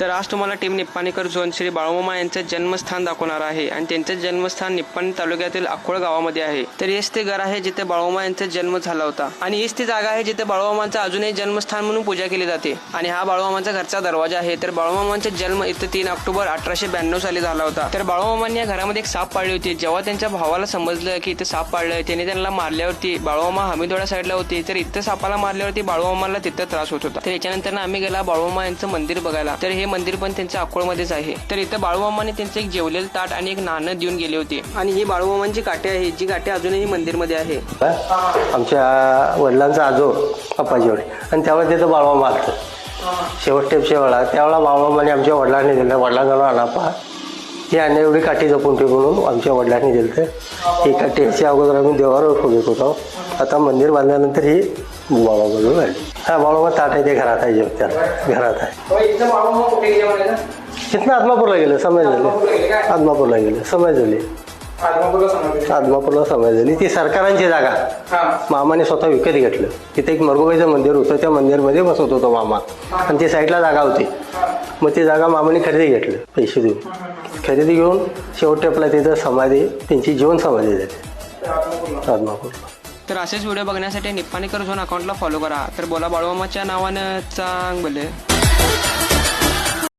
तर आज तुम्हाला टीम निप्पाणीकर झोन श्री बाळूमामा यांचं जन्मस्थान दाखवणार आहे आणि त्यांचं जन्मस्थान निप्पाणी तालुक्यातील अकोळ गावामध्ये आहे. तर हेच ते घर आहे जिथे बाळूमा यांचा जन्म झाला होता. आणि हीच ती जागा आहे जिथे बाळूमामांचा अजूनही जन्मस्थान म्हणून पूजा केली जाते. आणि हा बाळूमामांचा घरचा दरवाजा आहे. तर बाळूमामांचा जन्म इथं तीन ऑक्टोबर अठराशे ब्याण्णव साली झाला होता. तर बाळूमामांनी या घरामध्ये एक साप पाळली होती. जेव्हा त्यांच्या भावाला समजलं की इथं साप पाळलं त्याने त्यांना मारल्यावरती बाळूमामा हमीदोडा साईडला होती. तर इथं सापाला मारल्यावरती बाळूमामाला तिथं त्रास होत होता. तर याच्यानंतर आम्ही गेला बाळूमामा यांचं मंदिर बघायला. तर हे मंदिर पण त्यांच्या अकोळमध्येच आहे. तर इथं बाळूमामाने त्यांचं एक जेवलेलं ताट आणि एक नाणं देऊन गेले होते. आणि ही बाळूमामांची काठी आहे जी काठी अजूनही मंदिरमध्ये आहे. आमच्या वडिलांचा आजो अप्पाजी वडील. आणि त्यावेळेस तिथं बाळवा मारतो शेवट टेपच्या वेळा त्यावेळेला बाळमामाने आमच्या वडिलांनी दिलं. वडिलांना अनापा ही आणि एवढी काठी जपून ठेव म्हणून आमच्या वडिलांनी दिलं तर एका टेपच्या अगोदर आम्ही देवावर फुगत होतो. आता मंदिर बांधल्यानंतर ही बाळाबाजू झाली हा बाळाबा ताट आहे ते घरात आहे. जेवत्या घरात आहे इथनं आदमापूरला गेले समय झाले. आदमापूरला गेले समय झाले. आदमापूरला समय झाली. ती सरकारांची जागा. मामाने स्वतः विकत घेतलं. तिथे एक मरगुबाईचं मंदिर होतं त्या मंदिरमध्ये बसत होतो मामा. आणि ती साईडला जागा होती. मग ती जागा मामाने खरेदी घेतलं पैसे देऊन. खरेदी घेऊन शेवट टेपला तिथं समाधी त्यांची जीवन समाधी झाली. आदमापूरला. तर असेच व्हिडिओ बघण्यासाठी निप्पाणीकर झोन अकाउंटला फॉलो करा. तर बोला बाळूमामाच्या नावानं चांग बोले